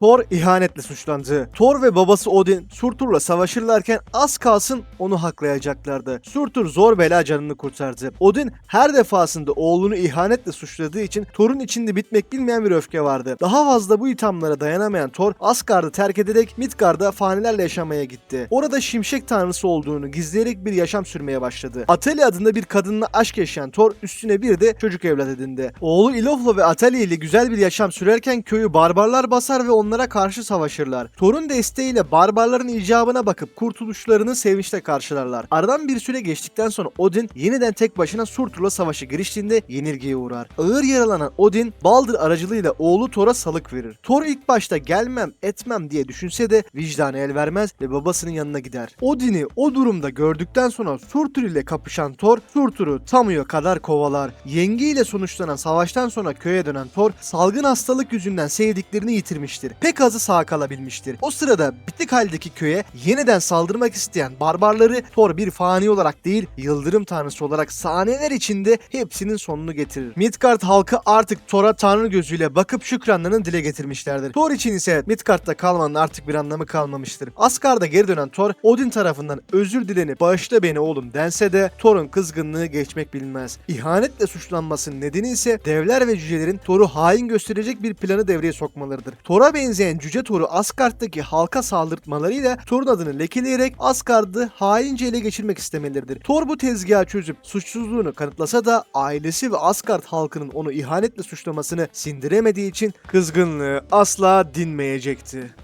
Thor ihanetle suçlandı. Thor ve babası Odin Surtur'la savaşırlarken az kalsın onu haklayacaklardı. Surtur zor bela canını kurtardı. Odin her defasında oğlunu ihanetle suçladığı için Thor'un içinde bitmek bilmeyen bir öfke vardı. Daha fazla bu ithamlara dayanamayan Thor Asgard'ı terk ederek Midgard'a fanilerle yaşamaya gitti. Orada şimşek tanrısı olduğunu gizleyerek bir yaşam sürmeye başladı. Atali adında bir kadınla aşk yaşayan Thor üstüne bir de çocuk evlat edindi. Oğlu Iloflo ve Atali ile güzel bir yaşam sürerken köyü barbarlar basar ve onlara karşı savaşırlar. Thor'un desteğiyle barbarların icabına bakıp kurtuluşlarını sevinçle karşılarlar. Aradan bir süre geçtikten sonra Odin yeniden tek başına Surtur'la savaşa giriştiğinde yenilgiye uğrar. Ağır yaralanan Odin Baldur aracılığıyla oğlu Thor'a salık verir. Thor ilk başta gelmem etmem diye düşünse de vicdanı el vermez ve babasının yanına gider. Odin'i o durumda gördükten sonra Surtur ile kapışan Thor Surtur'u Tamu'ya kadar kovalar. Yengi ile sonuçlanan savaştan sonra köye dönen Thor salgın hastalık yüzünden sevdiklerini yitirmiştir. Pek azı sağ kalabilmiştir. O sırada bitik haldeki köye yeniden saldırmak isteyen barbarları Thor bir fani olarak değil yıldırım tanrısı olarak saniyeler içinde hepsinin sonunu getirir. Midgard halkı artık Thor'a tanrı gözüyle bakıp şükranlarını dile getirmişlerdir. Thor için ise Midgard'da kalmanın artık bir anlamı kalmamıştır. Asgard'a geri dönen Thor Odin tarafından özür dilenip bağışla beni oğlum dense de Thor'un kızgınlığı geçmek bilmez. İhanetle suçlanmasının nedeni ise devler ve cücelerin Thor'u hain gösterecek bir planı devreye sokmalarıdır. Thor'a benzeyen cüce Thor'u Asgard'daki halka saldırtmalarıyla Thor'un adını lekeleyerek Asgard'ı haince ele geçirmek istemeleridir. Thor bu tezgahı çözüp suçsuzluğunu kanıtlasa da ailesi ve Asgard halkının onu ihanetle suçlamasını sindiremediği için kızgınlığı asla dinmeyecekti.